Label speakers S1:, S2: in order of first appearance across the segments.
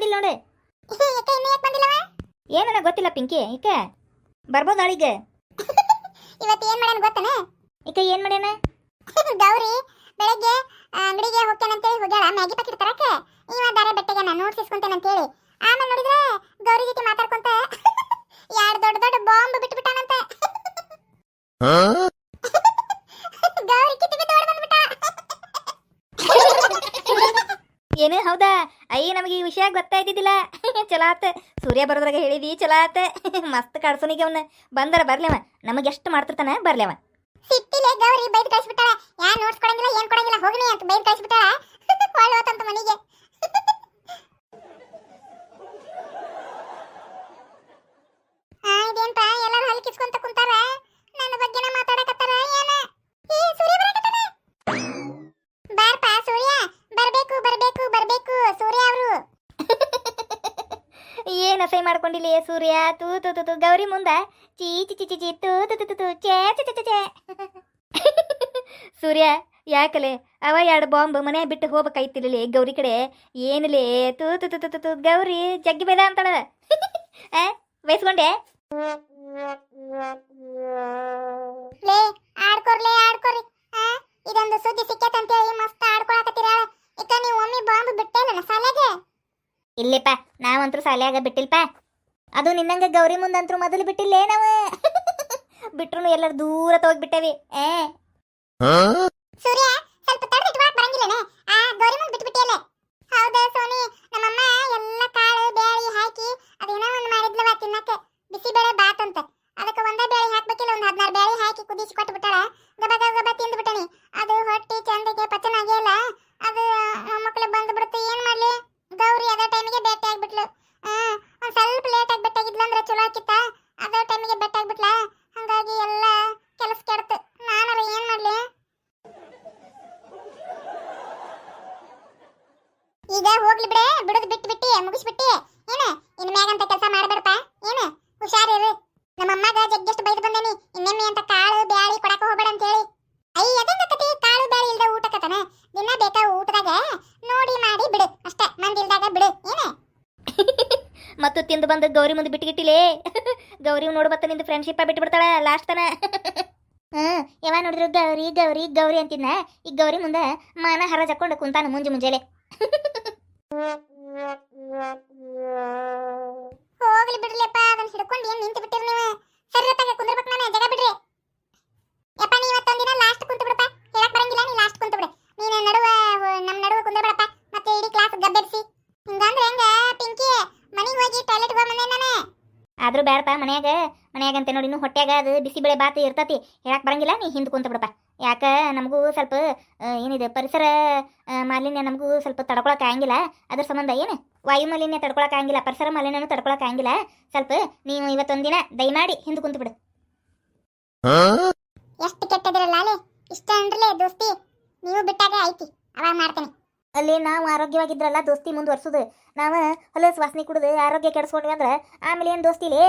S1: ಬಂದಿಲ್ಲ ನೋಡು.
S2: ಯಾಕೆ ಇನ್ನೂ ಯಾಕೆ ಬಂದಿಲ್ಲವ
S1: ಏನನ ಗೊತ್ತಿಲ್ಲ ಪಿಂಕಿ? ಈಕ ಬರ್ಬೋದ ಅಳಿಗ
S2: ಇವತ್ತು ಏನ್ ಮಾಡ್ಯಾನ ಗೊತ್ತನ?
S1: ಈಕ ಏನ್ ಮಾಡ್ಯಾನ?
S2: ಗೌರಿ ಬೆಳಗ್ಗೆ ಅಂಗಡಿಗೆ ಹೋಗ್ತಾನೆ ಅಂತ ಹೇಳಿ ಹೋಗ್ಯಾಳ. ಮ್ಯಾಗಿ ಪ್ಯಾಕೆಟ್ ತರಕ ಇವ ದಾರೆ ಬೆಟ್ಟೆಗೆ ನಾನು ನೋಟ್ಸ್ ಹೇಳಿ ಆಮೇಲೆ ನೋಡಿದ್ರೆ ಗೌರಿ ಜೊತೆ ಮಾತಾಡ್ಕೊಂತ ಎರಡು ದೊಡ್ಡ ದೊಡ್ಡ ಬಾಂಬ್ ಬಿಟ್ಬಿಟ್ಟಾನಂತ ಗೌರಿ ಕಿತ್ತು ಬಿದ್ದು ಓಡ್ ಬಂದ್ಬಿಟ್ಟ
S1: ಹೌದಾ? ಅಯ್ಯ, ನಮಗೆ ಈ ವಿಷಯ ಗೊತ್ತಾಯ್ತಿದ್ದಿಲ್ಲ ಚಲೋ ಆತ ಸೂರ್ಯ ಬರೋದ್ರಾಗ ಹೇಳಿದಿ ಚಲೋ ಆತ ಮಸ್ತ್ ಕಾಡ್ಸೋನಿಗೆ ಅವನ. ಬಂದರ, ಬರ್ಲೇವ. ನಮಗೆ ಎಷ್ಟು ಮಾಡ್ತಿರ್ತಾನ, ಬರ್ಲೇವ.
S2: ಸಿಟ್ಟಿಲೆ ಗೌರಿ ಬೈದ್ ಕಳಿಸ್ಬಿಟ್ಟಾಳ. ಯಾರು ನೋಟ್ಸ್ ಕೊಡಂಗಿಲ್ಲ ಏನ್ ಕೊಡಂಗಿಲ್ಲ, ಹೋಗ್ನಿ ಅಂತ ಬೈದ್ ಕಳಿಸ್ಬಿಟ್ಟಾಳ. ಹೋತಂತ ಮನೆಗೆ ಆ, ಇದೇನ್ಪಾ ಎಲ್ಲರೂ ಹಲ್ ಕಿಸ್ಕೊಂತ ಕುಂತಾರ ನನ್ನ ಬಗ್ಗೆನ ಮಾತಾಡಕತ್ತಾರ ಏನ ಏ ಸೂರ್ಯ ಬರಕತ್ತಾನ ಬಾರ್ಪ ಸೂರ್ಯ ಬರ್ಬೇಕು ಬರ್ಬೇಕು ಬರ್ಬೇಕು ಸೂರ್ಯ ಅವರು
S1: ಏನ್ ಅಸೈ ಮಾಡ್ಕೊಂಡಿಲ್ಲ ಸೂರ್ಯ ತೂ ತು ತು ಗೌರಿ ಮುಂದ ಚೀ ಚಿ ಚಿ ಚಿ ತೂ ತು ತು ಚೇ ಚಿ ಚಿ ಚೇ ಸೂರ್ಯ ಯಾಕಲೆ ಅವ ಎರಡು ಬಾಂಬ್ ಮನೆ ಬಿಟ್ಟು ಹೋಗ್ಬೇಕಾಯ್ತಿರ್ಲಿ ಗೌರಿ ಕಡೆ ಏನಿಲ್ಲ ತೂ ತು ತು ತು ತು ಗೌರಿ ಜಗ್ಗಿ ಬೇಡ ಅಂತಾಳ ವಯಸ್ಕೊಂಡೆ
S2: ಲೇ ಆಡ್ಕೊರ್ಲೇ ಆಡ್ಕೊರಿ ಇದೊಂದು ಸುದ್ದಿ ಸಿಕ್ಕತ್ತಂತೇಳಿ ಮಸ್ತ್ ಆಡ್ಕೊಳಕತ್ತೀರ ಇಕ ನೀವು ಒಮ್ಮೆ ಬಾಂಬ್ ಬಿಟ್ಟೇನ ಸಾಲೆಗೆ
S1: ಇಲ್ಲಿಪ್ಪ ನಾವಂತರೂ ಸಾಲಿಯಾಗ ಬಿಟ್ಟಿಲ್ಪ. ಅದು ನಿನ್ನಂಗ ಗೌರಿ ಮುಂದಂತರೂ ಮೊದಲು ಬಿಟ್ಟಿಲ್ಲೇ ನಾವು. ಬಿಟ್ರು ಎಲ್ಲರೂ ದೂರ ತೋಗ್ಬಿಟ್ಟೇವಿ. ಏ.
S2: ಸೂರ್ಯ ಸ್ವಲ್ಪ ಇಟ್ಕೊಳಕ್ ಬರಂಗಿಲ್ಲನೆ? ಆ ಗೌರಿ ಮುಂದೆ ಬಿಟ್ಬಿಟ್ಟಿಯಲ್ಲ? ಹೌದಾ ಸೋನಿ ನಮ್ಮಮ್ಮ ಎಲ್ಲ ಕಾಳು ಬೇಳಿ ಹಾಕಿ ಅದೇನೋ ಒಂದು ಮಾಡಿದ್ಲವ ತಿನ್ನಕ್ಕೆ. ಬಿಸಿಬೇಳೆ ಬಾತ್ ಅಂತ. ಅದಕ್ಕೆ ಒಂದೇ ಬೇಳೆ ಹಾಕ್ಬೇಕಿಲ್ಲ ಒಂದು ಹದಿನಾರು ಬೇಳೆ ಹಾಕಿ ಕುದಿಸಿ ಕೊಟ್ಟು ಈಗ ಹೋಗ್ಲಿ ಬಿಡೆ. ಬಿಡೋದು ಬಿಟ್ಟು ಬಿಟ್ಟಿ, ಮುಗಿಸ್ಬಿಟ್ಟಿ. ಏನ? ಇನ್ ಮ್ಯಾಗಂತ ಕೆಲಸ ಮಾಡಬೇಡಪ್ಪ. ಏನ? ಹುಷಾರಿರು ನಮ್ಮ ಅಮ್ಮಗ ಜಗ್ಗೆಷ್ಟು ಬೈದು ಬಂದೇನಿ. ಇನ್ನೆಮ್ಮೆ ಅಂತ ಕಾಳು, ಬ್ಯಾಳಿ ಕೊಡಕ ಹೋಗ್ಬೇಡ ಅಂತ ಹೇಳಿ ಐ ಕತಿ ಕಾಳು, ಬ್ಯಾಳಿ ಇಲ್ದ ಕತನ ದಿನ ಬೇಕಾ ಊಟದಾಗ? ನೋಡಿ, ಮಾಡಿ ಬಿಡು. ಅಷ್ಟೇ. ಮಂದಿ ಇಲ್ದಾಗ ಬಿಡು. ಏನ?
S1: ಮತ್ತು ತಿಂದು ಬಂದ ಗೌರಿ ಮುಂದೆ ಬಿಟ್ಟುಗಿಟ್ಟಿಲೇ ಗೌರಿ ನೋಡ್ಬತ್ತ ನಿಂದು ಫ್ರೆಂಡ್ಶಿಪ್ ಬಿಟ್ಟು ಬಿಡ್ತಾಳ ಲಾಸ್ಟ್ ತನ. ಹ್ಮ್ ಯಾವ ನೋಡಿದ್ರು ಗೌರಿ ಗೌರಿ ಗೌರಿ ಅಂತಿದ್ನ. ಈ ಗೌರಿ ಮುಂದೆ ಮಾನ ಹರ ಕುಂತಾನ ಮುಂಜು ಮುಂಜಾನೆ.
S2: ಹೋಗ್ಲಿ ಬಿಡ್ಲಿಪ್ಪ ಅದನ್ನ ಹಿಡ್ಕೊಂಡು ಏನ್ ನಿಂತು ಬಿಟ್ಟಿರಿ ನೀವು? ಸರಿ ಹೊತ್ತಾಗ ಕುಂದ್ರಬೇಕು ನಾನು, ಜಗ ಬಿಡ್ರಿ. ಯಪ್ಪ ನೀ ಇವತ್ತೊಂದಿನ ಲಾಸ್ಟ್ ಕುಂತು ಬಿಡಪ್ಪ. ಹೇಳಕ್ ಬರಂಗಿಲ್ಲ, ನೀ ಲಾಸ್ಟ್ ಕುಂತು ಬಿಡು. ನೀನು ನಡುವ ನಮ್ಮ ನಡುವ ಬಿಡಪ್ಪ ಮತ್ತೆ ಇಡೀ ಕ್ಲಾಸ್ ಗಬ್ಬೆರ್ಸಿ. ಹಿಂಗಂದ್ರೆ ಹೆಂಗ, ಪಿಂಕಿ? ಮನೆಗೆ ಹೋಗಿ ಟಾಯ್ಲೆಟ್ ಹೋಗಿ ಬಂದೆ ನಾನು.
S1: ಆದ್ರೂ ಬೇಡಪ್ಪ ಮನ್ಯಾಗ ಮನ್ಯಾಗ ಅಂತ ನೋಡಿ ಹೊಟ್ಯಾಗ ಅದು ಬಿಸಿಬೇಳೆ ಬಾತ್ ಇರ್ತತಿ. ಹೇಳಕ್ ಬರಂಗಿಲ್ಲ, ನೀ ಹಿಂದೆ ಕುಂತ ಬಿಡಪ್ಪ. ಯಾಕ ನಮಗೂ ಸ್ವಲ್ಪ ಏನಿದೆ ಪರಿಸರ ಮಾಲಿನ್ಯ ನಮಗೂ ಸ್ವಲ್ಪ ತಡ್ಕೊಳಕ್ಕೆ ಆಗಂಗಿಲ್ಲ. ಅದ್ರ ಸಂಬಂಧ ಏನು? ವಾಯು ಮಾಲಿನ್ಯ ತಡ್ಕೊಳಕ್ ಆಗಂಗಿಲ್ಲ ಪರಿಸರ ಮಾಲಿನ್ಯನೂ ತಡ್ಕೊಳಕ್ ಆಗಂಗಿಲ್ಲ. ಸ್ವಲ್ಪ ನೀವು ಇವತ್ತೊಂದಿನ ದಯಮಾಡಿ ಹಿಂದೆ ಕುಂತು ಬಿಡು
S2: ಎಷ್ಟು ಕೆಟ್ಟದಿರಲ್ಲ ಇಷ್ಟ ಅಂದ್ರಲೇ ದೋಸ್ತಿ. ನೀವು ಬಿಟ್ಟಾಗ ಐತಿ ಅವಾಗ ಮಾಡ್ತೇನೆ.
S1: ಅಲ್ಲಿ ನಾವು ಆರೋಗ್ಯವಾಗಿದ್ರಲ್ಲ ದೋಸ್ತಿ ಮುಂದುವರ್ಸುದು ನಾವು ಹೊಲಸ್ ವಾಸನೆ ಕುಡಿದು ಆರೋಗ್ಯ ಕೆಡಿಸ್ಕೊಂಡ್ವಿ ಅಂದ್ರೆ ಆಮೇಲೆ ಏನು ದೋಸ್ತಿಲೇ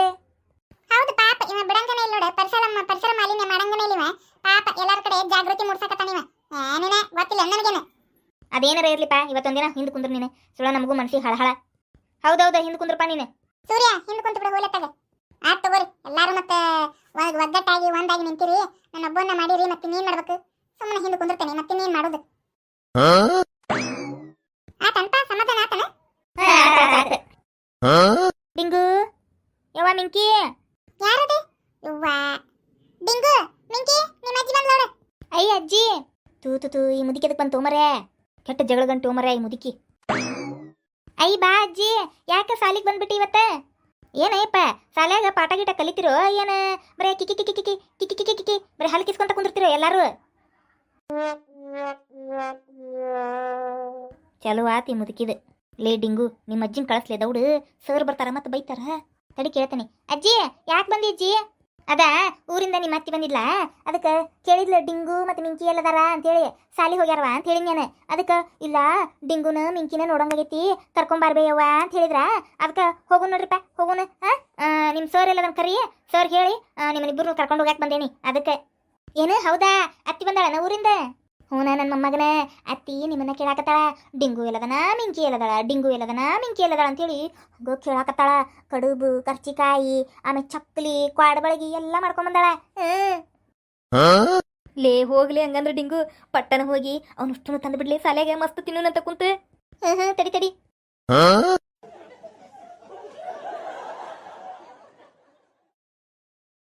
S2: ಹೌದು ಪಾಪ. ಇವ ಬಿಡಂಗನೇ ಇಲ್ಲ ನೋಡು ಪರಿಸರ ಪರಿಸರ ಮಾಲಿನ್ಯ ಮಾಡಂಗನೇ ಇಲ್ಲ ಇವ. ಪಾಪ ಎಲ್ಲರ ಕಡೆ ಜಾಗೃತಿ ಮೂಡ್ಸಕತ್ತಾನ ಇವ. ಏನೇನ ಗೊತ್ತಿಲ್ಲ ನನಗೇನು?
S1: ಅದೇನಾರ ಇರ್ಲಿಪ್ಪ. ಇವತ್ತೊಂದಿನ ಹಿಂದೆ ಕುಂದ್ರು ನೀನೆ. ಸುಳ ನಮಗೂ ಮನ್ಸಿಗೆ ಹಳಹಳ. ಹೌದೌದ ಹಿಂದೆ ಕುಂದ್ರಪ್ಪ ನೀನೆ.
S2: ಸೂರ್ಯ ಹಿಂದೆ ಕುಂತ ಬಿಡು ಹೋಲತ್ತಾಗ ಆತ್ ತಗೋರಿ. ಎಲ್ಲಾರು ಮತ್ತೆ ಒಗ್ಗಟ್ಟಾಗಿ ಒಂದಾಗಿ ನಿಂತಿರಿ. ನನ್ನ ಒಬ್ಬನ್ನ ಮಾಡಿರಿ ಮತ್ತೆ ನೀನ್ ಮಾಡ್ಬೇಕು. ಸುಮ್ಮನೆ ಹಿಂದೆ ಕುಂದಿರ್ತೇನೆ ಮತ್ತೆ ನೀನ್ ಮಾಡೋದು. ಆತಂತ? ಸಮಾಧಾನ ಆತನ?
S1: ಡಿಂಗು. ಯವ್ವ ಮಿಂಕಿ.
S2: ಯಾರದು ಯವ್ವ ಡಿಂಗು ಮಿಂಕಿ ನಿಮ್ಮ ಅಜ್ಜಿ ಬಂದ್ ನೋಡು
S1: ಅಯ್ಯ ಅಜ್ಜಿ ತೂ ತೂ ತೂ ಈ ಮುದುಕಿ ಅದಕ್ಕೆ ಬಂತು ಕೆಟ್ಟ ಜಗಳ ಗಂಟು ಈ ಮುದುಕಿ ಅಯ್ಯ ಬಾ ಅಜ್ಜಿ ಯಾಕೆ ಸಾಲಿಗೆ ಬಂದ್ಬಿಟ್ಟಿ ಇವತ್ತ ಏನಯ್ಯಪ್ಪ ಸಾಲ್ಯಾಗ ಪಾಠ ಗೀಟ ಕಲಿತಿರೋ ಏನ ಬರೇ ಕಿಕಿ ಕಿಕಿ ಕಿಕಿ ಕಿಕಿ ಕಿಕಿ ಕಿಕಿ ಬರೇ ಹಲ್ ಕಿಸ್ಕೊಂತ ಕುಂದಿರ್ತಿರೋ ಎಲ್ಲಾರು ಚಲೋ ಆತಿ ಮುದುಕಿದ ಲೇ ಡಿಂಗು ನಿಮ್ಮ ಅಜ್ಜಿನ ಕಳಿಸ್ಲೆ ದೌಡು ಸರ್ ಬರ್ತಾರ ಮತ್ತೆ ಬೈತಾರ ತಡಿ ಕೇಳ್ತೀನಿ. ಅಜ್ಜಿ, ಯಾಕೆ ಬಂದಿ ಅಜ್ಜಿ? ಅದ, ಊರಿಂದ ನಿಮ್ಮ ಅತ್ತಿ ಬಂದಿಲ್ಲ ಅದಕ್ಕೆ ಕೇಳಿದ್ಲ ಡಿಂಗು ಮತ್ತೆ ಮಿಂಕಿ ಎಲ್ಲದಾರ ಅಂತೇಳಿ ಸಾಲಿ ಹೋಗ್ಯಾರವ ಅಂತ ಹೇಳಿ ನಾನು. ಅದಕ್ಕೆ, ಇಲ್ಲ, ಡಿಂಗುನ ಮಿಂಕಿನ ನೋಡಂಗಾಗೈತಿ ಕರ್ಕೊಂಬಾರ್ಬೇಯವ್ವ ಅಂತ ಹೇಳಿದ್ರ? ಅದಕ್ಕೆ ಹೋಗು ನೋಡ್ರಿಪ್ಪ ಹೋಗುನ ಹಾಂ ನಿಮ್ಮ ಸರ್ ಎಲ್ಲದನ್ನ ಕರಿ ಸರ್ ಹೇಳಿ ನಿಮ್ಮನ್ನ ಇಬ್ಬರು ಕರ್ಕೊಂಡು ಹೋಗ್ಯಾಕ ಬಂದೇನಿ. ಅದಕ್ಕೆ. ಏನು, ಹೌದಾ? ಅತ್ತಿ ಬಂದಾಳ ಊರಿಂದ? ಹ್ಞೂ ನನ್ನ ಮೊಮ್ಮಗನ. ಅತ್ತಿ ನಿಮ್ಮನ್ನ ಕೇಳಾಕತ್ತಾಳ. ಡಿಂಗು ಎಲ್ಲದನ ಮಿಂಕಿ ಎಲ್ಲದಳ. ಡಿಂಗು ಎಲ್ಲದನ ಮಿಂಕಿ ಎಲ್ಲದಳ ಅಂತೇಳಿ ಹಂಗ ಕೇಳಾಕತ್ತಾಳ. ಕಡುಬು ಕರ್ಚಿಕಾಯಿ ಆಮೇಲೆ ಚಕ್ಕಲಿ ಕ್ವಾಡಬಳಗಿ ಎಲ್ಲ ಮಾಡ್ಕೊಂಬಂದಾಳ ಲೇ ಹೋಗ್ಲಿ ಹಂಗಂದ್ರೆ ಡಿಂಗು. ಪಟ್ಟಣ ಹೋಗಿ ಅವನಷ್ಟನ್ನು ತಂದು ಬಿಡ್ಲಿ ಸಾಲೆಗೆ ಮಸ್ತ್ ತಿನ್ನೋನಂತ ಕುಂತು. ಹ್ಞೂ ಹ್ಞೂ ತಡಿ ತಡಿ.